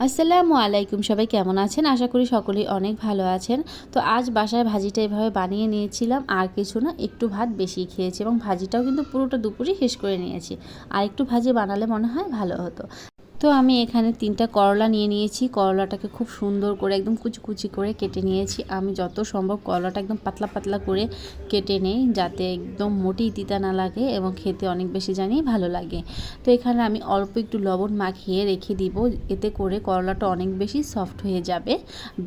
আসসালামু আলাইকুম, সবাই কেমন আছেন? আশা করি সকলেই অনেক ভালো আছেন। তো আজ বাসায় ভাজিটা এভাবে বানিয়ে নিয়েছিলাম, আর কিছু না, একটু ভাত বেশি খেয়েছি এবং ভাজিটাও কিন্তু পুরোটা দুপুরই শেষ করে নিয়েছি। আর একটু ভাজি বানালে মনে হয় ভালো হতো। তো আমি এখানে তিনটা করলা নিয়ে নিয়েছি। করলাটাকে খুব সুন্দর করে একদম কুচি কুচি করে কেটে নিয়েছি। আমি যত সম্ভব করলাটা একদম পাতলা পাতলা করে কেটে নেই, যাতে একদম মোটেই তিতা না লাগে এবং খেতে অনেক বেশি জানি ভালো লাগে। তো এখানে আমি অল্প একটু লবণ মাখিয়ে রেখে দিব। এতে করে করলাটা অনেক বেশি সফট হয়ে যাবে।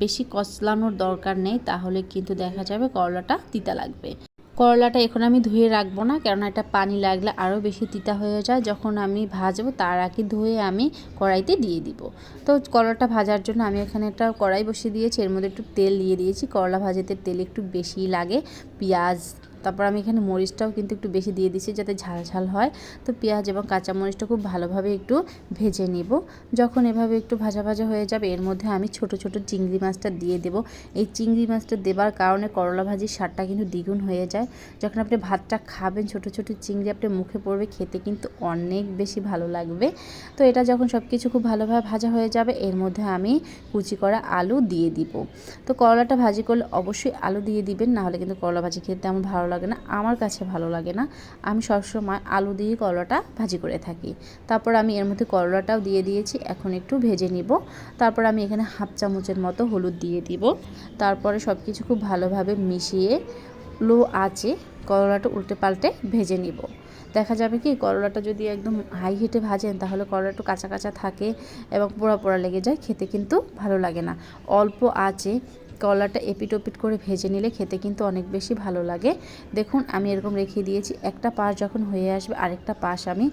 বেশি কচলানোর দরকার নেই, তাহলে কিন্তু দেখা যাবে করলাটা তিতা লাগবে। করলাটা এখন আমি ধুয়ে রাখব না, কেননা এটা পানি লাগলে আরও বেশি তিতা হয়ে যায়। যখন আমি ভাজবো, তার আগে ধুয়ে আমি কড়াইতে দিয়ে দিব। তো করলাটা ভাজার জন্য আমি এখানে একটা কড়াই বসিয়ে দিয়েছি। এর মধ্যে একটু তেল দিয়ে দিয়েছি। করলা ভাজাতে তেল একটু বেশি লাগে। পেঁয়াজ তারপর আমি এখানে মরিচটাও কিন্তু একটু বেশি দিয়ে দিচ্ছি যাতে ঝাল ঝাল হয়। তো পেঁয়াজ এবং কাঁচা মরিচটা খুব ভালোভাবে একটু ভেজে নিব। যখন এভাবে একটু ভাজা ভাজা হয়ে যাবে, এর মধ্যে আমি ছোট ছোট চিংড়ি মাছটা দিয়ে দেব। এই চিংড়ি মাছটা দেবার কারণে করলা ভাজির স্বাদটা কিন্তু দ্বিগুণ হয়ে যায়। যখন আপনি ভাতটা খাবেন, ছোট ছোট চিংড়ি আপনি মুখে পড়বে, খেতে কিন্তু অনেক বেশি ভালো লাগবে। তো এটা যখন সব কিছু খুব ভালোভাবে ভাজা হয়ে যাবে, এর মধ্যে আমি কুচি করা আলু দিয়ে দিব। তো করলাটা ভাজি করলে অবশ্যই আলু দিয়ে দিবেন, নাহলে কিন্তু করলা ভাজি খেতে তেমন ভালো লাগে না, আমার কাছে ভালো লাগে না। আমি সবসময় আলু দিয়ে করলাটা ভাজি করে থাকি। তারপর আমি এর মধ্যে করলাটাও দিয়ে দিয়েছি, এখন একটু ভেজে নিব। তারপর আমি এখানে হাফ চামচের মতো হলুদ দিয়ে দিব। তারপরে সব কিছু খুব ভালোভাবে মিশিয়ে লো আঁচে করলাটা উল্টে পাল্টে ভেজে নিব। দেখা যাবে কি, করলাটা যদি একদম হাই হিটে ভাজেন, তাহলে করলা একটু কাঁচা কাঁচা থাকে এবং পোড়া পোড়া লেগে যায়, খেতে কিন্তু ভালো লাগে না। অল্প আঁচে কলাটা এপিট ওপিট করে ভেজে নিলে খেতে কিন্তু অনেক বেশি ভালো লাগে। দেখুন, আমি এরকম রেখে দিয়েছি। একটা পাশ যখন হয়ে আসবে, আরেকটা পাশ আমি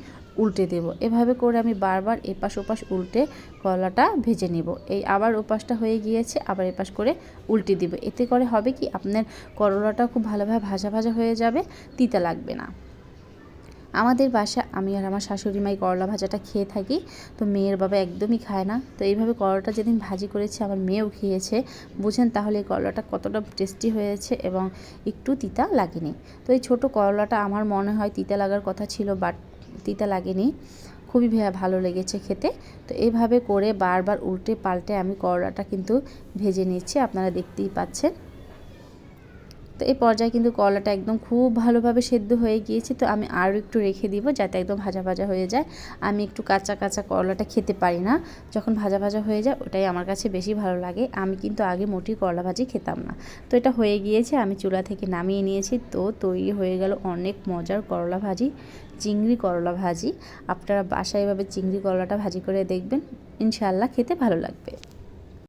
উল্টে দেব। এভাবে করে আমি বারবার এপাশ ওপাশ উল্টে কলাটা ভেজে নেব। এই আবার ওপাশটা হয়ে গিয়েছে, আবার এপাশ করে উল্টে দিব। এতে করে হবে কি, আপনার করলাটা খুব ভালোভাবে ভাজা ভাজা হয়ে যাবে, তিতা লাগবে না। আমাদের বাসা আমি আর আমার শাশুড়ি মাই করলা ভাজাটা খেয়ে থাকি, তো মেয়ের বাবা একদমই খায় না। তো এইভাবে করলাটা যেদিন ভাজি করেছে, আমার মেয়েও খেয়েছে। বুঝেন তাহলে এই করলাটা কতটা টেস্টি হয়েছে এবং একটু তিতা লাগেনি। তো এই ছোটো করলাটা আমার মনে হয় তিতা লাগার কথা ছিল বাট তিতা লাগেনি। খুবই ভালো লেগেছে খেতে। তো এইভাবে করে বারবার উল্টে পাল্টে আমি করলাটা কিন্তু ভেজে নিচ্ছি, আপনারা দেখতেই পাচ্ছেন। তো এই পর্যায়ে কিন্তু কলাটা একদম খুব ভালোভাবে সেদ্ধ হয়ে গিয়েছে। তো আমি আরও একটু রেখে দিব যাতে একদম ভাজা ভাজা হয়ে যায়। আমি একটু কাঁচা কাঁচা করলাটা খেতে পারি না। যখন ভাজা ভাজা হয়ে যায় ওটাই আমার কাছে বেশি ভালো লাগে। আমি কিন্তু আগে মোটি করলা ভাজি খেতাম না। তো এটা হয়ে গিয়েছে, আমি চুলা থেকে নামিয়ে নিয়েছি। তো তৈরি হয়ে গেল অনেক মজার করলা ভাজি, চিংড়ি করলা ভাজি। আপনারা বাসায় এভাবে চিংড়ি করলাটা ভাজি করে দেখবেন। ইনশাল্লাহ খেতে ভালো লাগবে।